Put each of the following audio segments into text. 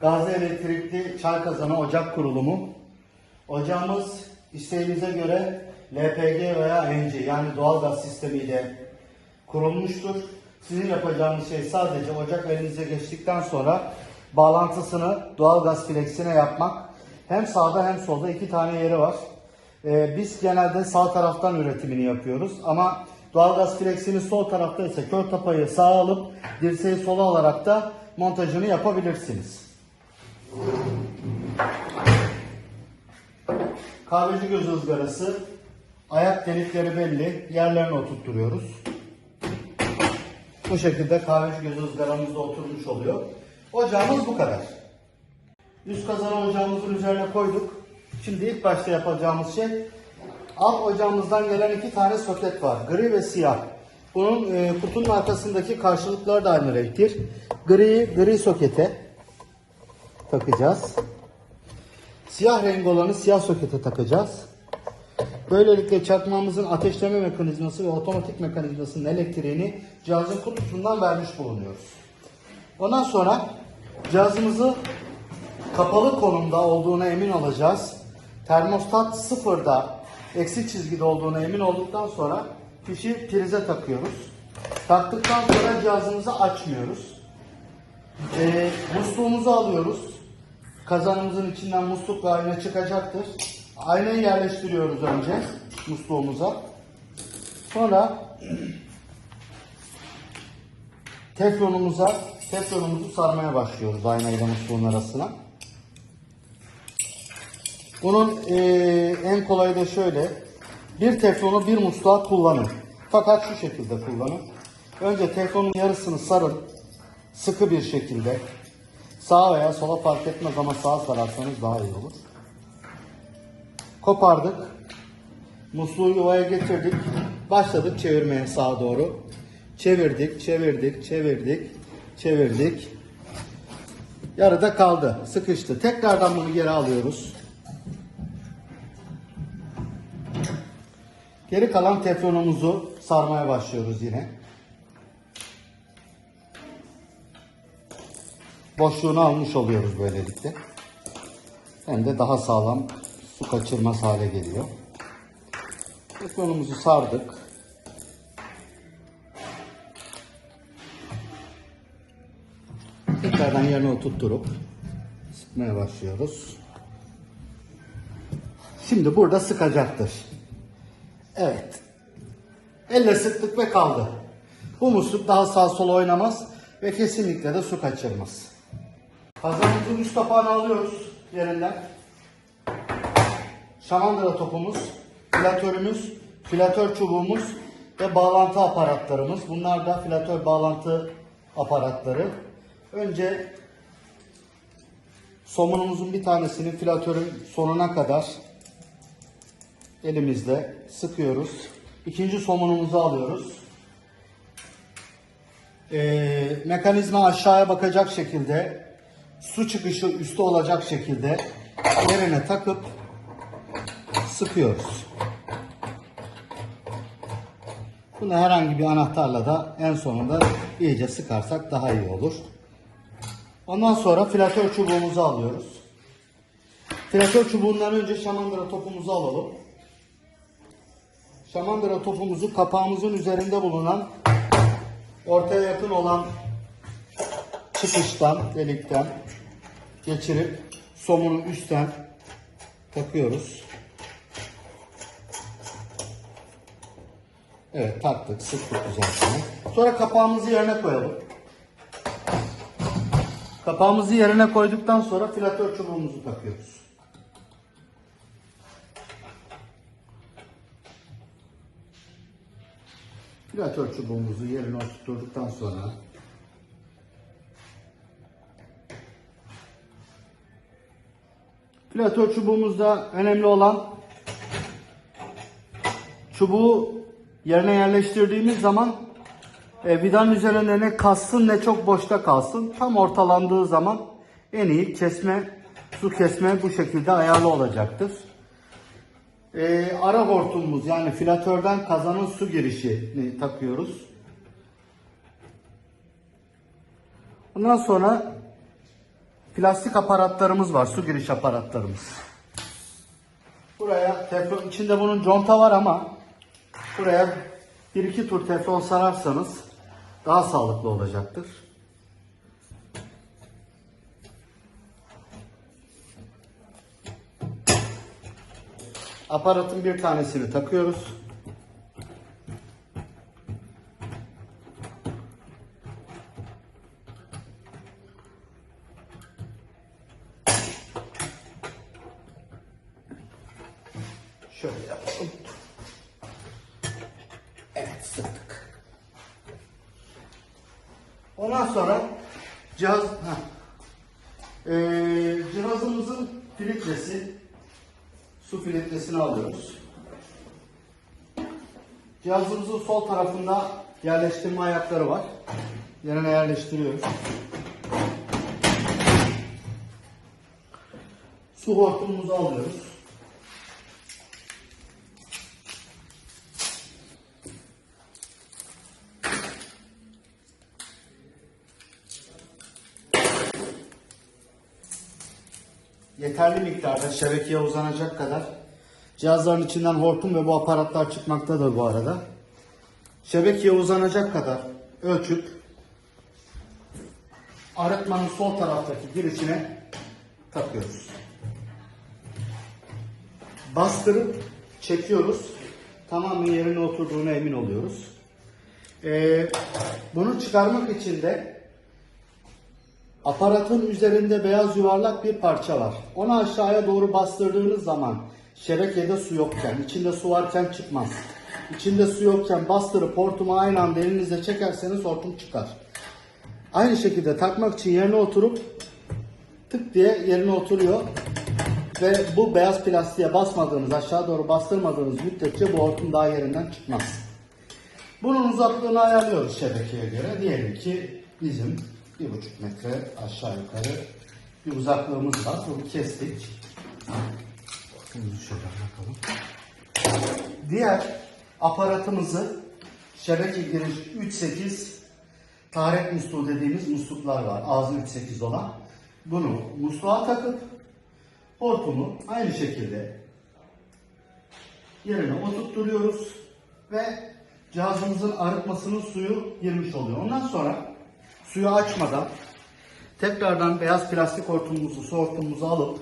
Gazi Elektrikli Çay Kazanı Ocak Kurulumu. Ocağımız isteğinize göre LPG veya NG yani doğalgaz sistemiyle kurulmuştur. Sizin yapacağınız şey sadece ocak elinize geçtikten sonra bağlantısını doğalgaz fleksine yapmak. Hem sağda hem solda iki tane yeri var. Ee, biz genelde sağ taraftan üretimini yapıyoruz ama doğalgaz fleksini sol tarafta ise kör tapayı sağa alıp dirseği sola alarak da montajını yapabilirsiniz. Kahveci göz ızgarası ayak delikleri belli yerlerine oturtturuyoruz. Bu şekilde kahveci göz ızgaramız da oturmuş oluyor. Ocağımız bu kadar. Üst kazanı ocağımızın üzerine koyduk. Şimdi ilk başta yapacağımız şey alt ocağımızdan gelen iki tane soket var. Gri ve siyah. Bunun e, kutunun arkasındaki karşılıkları da aynı renktir. Gri, gri sokete takacağız. Siyah renk olanı siyah sokete takacağız. Böylelikle çakmağımızın ateşleme mekanizması ve otomatik mekanizmasının elektriğini cihazın kutusundan vermiş bulunuyoruz. Ondan sonra cihazımızı kapalı konumda olduğuna emin olacağız. Termostat sıfırda eksi çizgide olduğuna emin olduktan sonra fişi prize takıyoruz. Taktıktan sonra cihazımızı açmıyoruz. Ee, musluğumuzu alıyoruz. Kazanımızın içinden musluk ve ayna çıkacaktır. Aynayı yerleştiriyoruz önce musluğumuza. Sonra teflonumuza teflonumuzu sarmaya başlıyoruz ayna ile musluğun arasına. Bunun eee, en kolayı da şöyle. Bir teflonu bir musluğa kullanın. Fakat şu şekilde kullanın. Önce teflonun yarısını sarın. Sıkı bir şekilde. Sağa veya sola fark etmez ama sağa sararsanız daha iyi olur. Kopardık. Musluğu yuvaya getirdik. Başladık çevirmeye sağa doğru. Çevirdik, çevirdik, çevirdik, çevirdik. Yarıda kaldı. Sıkıştı. Tekrardan bunu geri alıyoruz. Geri kalan teflonumuzu sarmaya başlıyoruz yine. Boşluğunu almış oluyoruz böylelikle. Hem de daha sağlam su kaçırmaz hale geliyor. Teflonumuzu sardık. Tekrardan yerine oturtturup sıkmaya başlıyoruz. Şimdi burada sıkacaktır. Evet. Elle sıktık ve kaldı. Bu musluk daha sağ sola oynamaz ve kesinlikle de su kaçırmaz. Kazanımızın üst kapağını alıyoruz yerinden. Şamandıra topumuz, filatörümüz, filatör çubuğumuz ve bağlantı aparatlarımız. Bunlar da filatör bağlantı aparatları. Önce somunumuzun bir tanesini filatörün sonuna kadar elimizle sıkıyoruz. İkinci somunumuzu alıyoruz. Ee, mekanizma aşağıya bakacak şekilde su çıkışı üstte olacak şekilde yerine takıp sıkıyoruz. Bunu herhangi bir anahtarla da en sonunda iyice sıkarsak daha iyi olur. Ondan sonra filatör çubuğumuzu alıyoruz. Filatör çubuğundan önce şamandıra topumuzu alalım. Şamandıra topumuzu kapağımızın üzerinde bulunan ortaya yakın olan çıkıştan, delikten geçirip somunu üstten takıyoruz. Evet taktık, sıktık güzelce. Sonra kapağımızı yerine koyalım. Kapağımızı yerine koyduktan sonra filatör çubuğumuzu takıyoruz. Filatör çubuğumuzu yerine oturttuktan sonra Filatör çubuğumuzda önemli olan çubuğu yerine yerleştirdiğimiz zaman e, vidanın üzerinde ne kassın ne çok boşta kalsın. Tam ortalandığı zaman en iyi kesme, su kesme bu şekilde ayarlı olacaktır. E, ara hortumumuz yani filatörden kazanın su girişini takıyoruz. Ondan sonra plastik aparatlarımız var. Su giriş aparatlarımız. Buraya teflon içinde bunun conta var ama buraya bir iki tur teflon sararsanız daha sağlıklı olacaktır. Aparatın bir tanesini takıyoruz. Filtresi su filtresini alıyoruz. Cihazımızın sol tarafında yerleştirme ayakları var. Yerine yerleştiriyoruz. Su hortumumuzu alıyoruz. Yeterli miktarda şebekeye uzanacak kadar cihazların içinden hortum ve bu aparatlar çıkmaktadır bu arada. Şebekeye uzanacak kadar ölçüp arıtmanın sol taraftaki girişine takıyoruz. Bastırıp çekiyoruz. Tamamen yerine oturduğuna emin oluyoruz. Ee, bunu çıkarmak için de Aparatın üzerinde beyaz yuvarlak bir parça var. Onu aşağıya doğru bastırdığınız zaman şebekede su yokken, içinde su varken çıkmaz. İçinde su yokken bastırıp hortumu aynı anda elinizle çekerseniz hortum çıkar. Aynı şekilde takmak için yerine oturup tık diye yerine oturuyor. Ve bu beyaz plastiğe basmadığınız, aşağı doğru bastırmadığınız müddetçe bu hortum daha yerinden çıkmaz. Bunun uzaklığını ayarlıyoruz şebekeye göre. Diyelim ki bizim bir buçuk metre aşağı yukarı bir uzaklığımız var. Bunu kestik. Bunu şöyle bakalım. Diğer aparatımızı şebeke giriş 3.8 taharet musluğu dediğimiz musluklar var. Ağzı 3.8 olan. Bunu musluğa takıp hortumu aynı şekilde yerine oturtturuyoruz ve cihazımızın arıtmasının suyu girmiş oluyor. Ondan sonra suyu açmadan tekrardan beyaz plastik hortumumuzu, su hortumumuzu alıp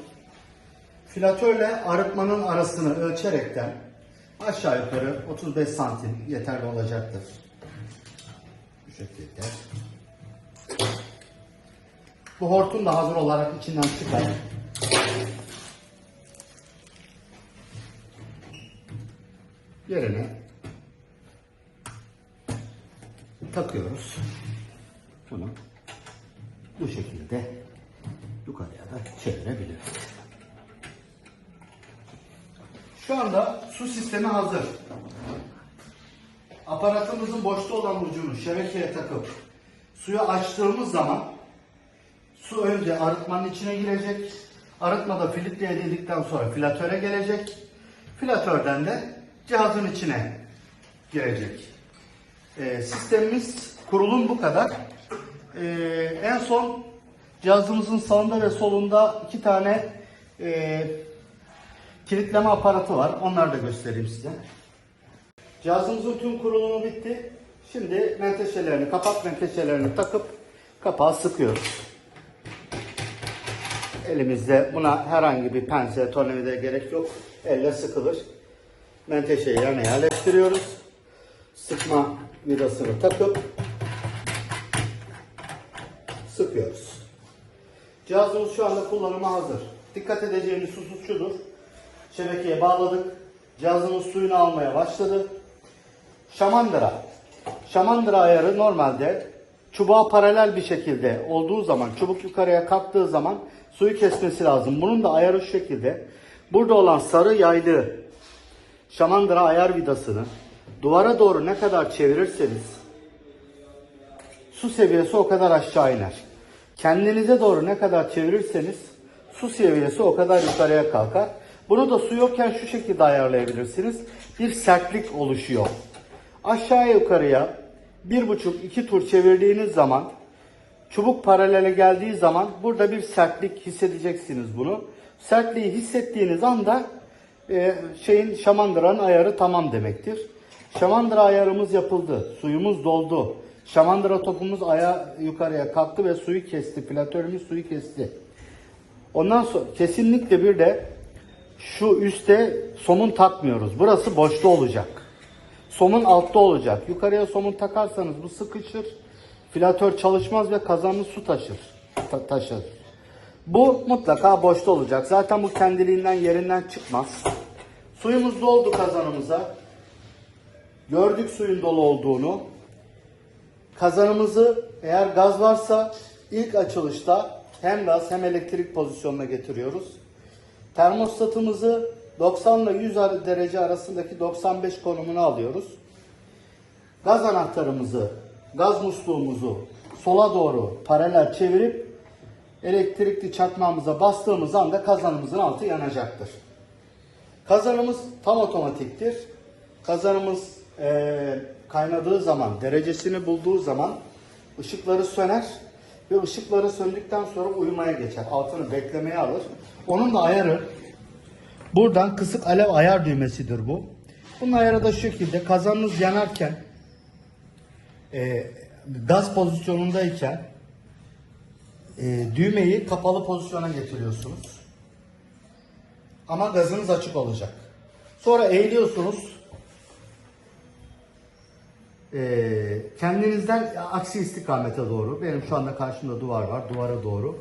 filatörle arıtmanın arasını ölçerekten aşağı yukarı 35 santim yeterli olacaktır. Bu şekilde. Bu hortum da hazır olarak içinden çıkar. Yerine takıyoruz. Bunu bu şekilde yukarıya da çevirebiliriz. Şu anda su sistemi hazır. Aparatımızın boşta olan ucunu şebekeye takıp suyu açtığımız zaman su önce arıtmanın içine girecek. Arıtmada filtre edildikten sonra filatöre gelecek. Filatörden de cihazın içine girecek. Ee, sistemimiz kurulum bu kadar. Ee, en son cihazımızın sağında ve solunda iki tane e, kilitleme aparatı var. Onları da göstereyim size. Cihazımızın tüm kurulumu bitti. Şimdi menteşelerini, kapak menteşelerini takıp kapağı sıkıyoruz. Elimizde buna herhangi bir pense, tornavida gerek yok. Elle sıkılır. Menteşeyi yerine yerleştiriyoruz. Sıkma vidasını takıp sıkıyoruz. Cihazımız şu anda kullanıma hazır. Dikkat edeceğimiz husus şudur. Şebekeye bağladık. Cihazımız suyunu almaya başladı. Şamandıra. Şamandıra ayarı normalde çubuğa paralel bir şekilde olduğu zaman, çubuk yukarıya kalktığı zaman suyu kesmesi lazım. Bunun da ayarı şu şekilde. Burada olan sarı yaylı şamandıra ayar vidasını duvara doğru ne kadar çevirirseniz su seviyesi o kadar aşağı iner. Kendinize doğru ne kadar çevirirseniz su seviyesi o kadar yukarıya kalkar. Bunu da su yokken şu şekilde ayarlayabilirsiniz. Bir sertlik oluşuyor. Aşağıya yukarıya bir buçuk iki tur çevirdiğiniz zaman Çubuk paralele geldiği zaman burada bir sertlik hissedeceksiniz bunu. Sertliği hissettiğiniz anda e, şeyin şamandıranın ayarı tamam demektir. Şamandıra ayarımız yapıldı. Suyumuz doldu. Şamandıra topumuz aya yukarıya kalktı ve suyu kesti. Platörümüz suyu kesti. Ondan sonra kesinlikle bir de şu üste somun takmıyoruz. Burası boşta olacak. Somun altta olacak. Yukarıya somun takarsanız bu sıkışır. Filatör çalışmaz ve kazanlı su taşır. Ta- taşır. Bu mutlaka boşta olacak. Zaten bu kendiliğinden yerinden çıkmaz. Suyumuz doldu kazanımıza. Gördük suyun dolu olduğunu. Kazanımızı eğer gaz varsa ilk açılışta hem gaz hem elektrik pozisyonuna getiriyoruz. Termostatımızı 90 ile 100 derece arasındaki 95 konumuna alıyoruz. Gaz anahtarımızı, gaz musluğumuzu sola doğru paralel çevirip elektrikli çakmağımıza bastığımız anda kazanımızın altı yanacaktır. Kazanımız tam otomatiktir. Kazanımız eee, kaynadığı zaman, derecesini bulduğu zaman ışıkları söner ve ışıkları söndükten sonra uyumaya geçer. Altını beklemeye alır. Onun da ayarı buradan kısık alev ayar düğmesidir bu. Bunun ayarı da şu şekilde kazanınız yanarken eee, gaz pozisyonundayken eee, düğmeyi kapalı pozisyona getiriyorsunuz. Ama gazınız açık olacak. Sonra eğiliyorsunuz. Ee, kendinizden aksi istikamete doğru. Benim şu anda karşımda duvar var. Duvara doğru.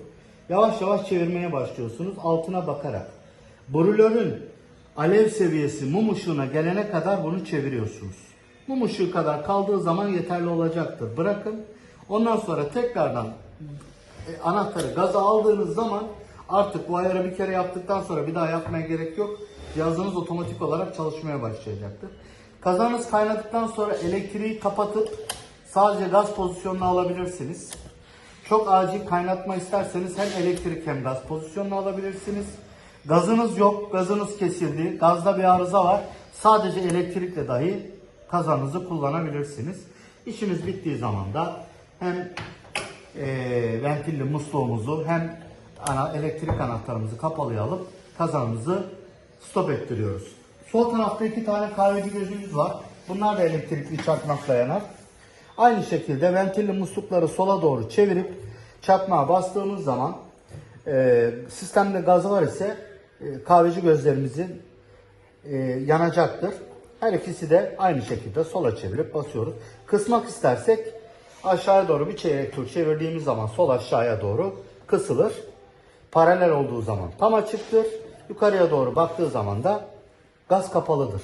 Yavaş yavaş çevirmeye başlıyorsunuz. Altına bakarak. Brülörün alev seviyesi mum ışığına gelene kadar bunu çeviriyorsunuz. Mum ışığı kadar kaldığı zaman yeterli olacaktır. Bırakın. Ondan sonra tekrardan e, anahtarı gaza aldığınız zaman artık bu ayarı bir kere yaptıktan sonra bir daha yapmaya gerek yok. Cihazınız otomatik olarak çalışmaya başlayacaktır. Kazanız kaynadıktan sonra elektriği kapatıp sadece gaz pozisyonunu alabilirsiniz. Çok acil kaynatma isterseniz hem elektrik hem gaz pozisyonunu alabilirsiniz. Gazınız yok, gazınız kesildi, gazda bir arıza var. Sadece elektrikle dahi kazanınızı kullanabilirsiniz. İşimiz bittiği zaman da hem e, ventilli musluğumuzu hem ana, elektrik anahtarımızı kapalıya alıp kazanımızı stop ettiriyoruz. Sol tarafta iki tane kahveci gözümüz var. Bunlar da elektrikli çakmakla yanar. Aynı şekilde ventilli muslukları sola doğru çevirip çakmağa bastığımız zaman e, sistemde gaz var ise e, kahveci gözlerimizin e, yanacaktır. Her ikisi de aynı şekilde sola çevirip basıyoruz. Kısmak istersek aşağıya doğru bir çeyrek tur çevirdiğimiz zaman sol aşağıya doğru kısılır. Paralel olduğu zaman tam açıktır. Yukarıya doğru baktığı zaman da gaz kapalıdır.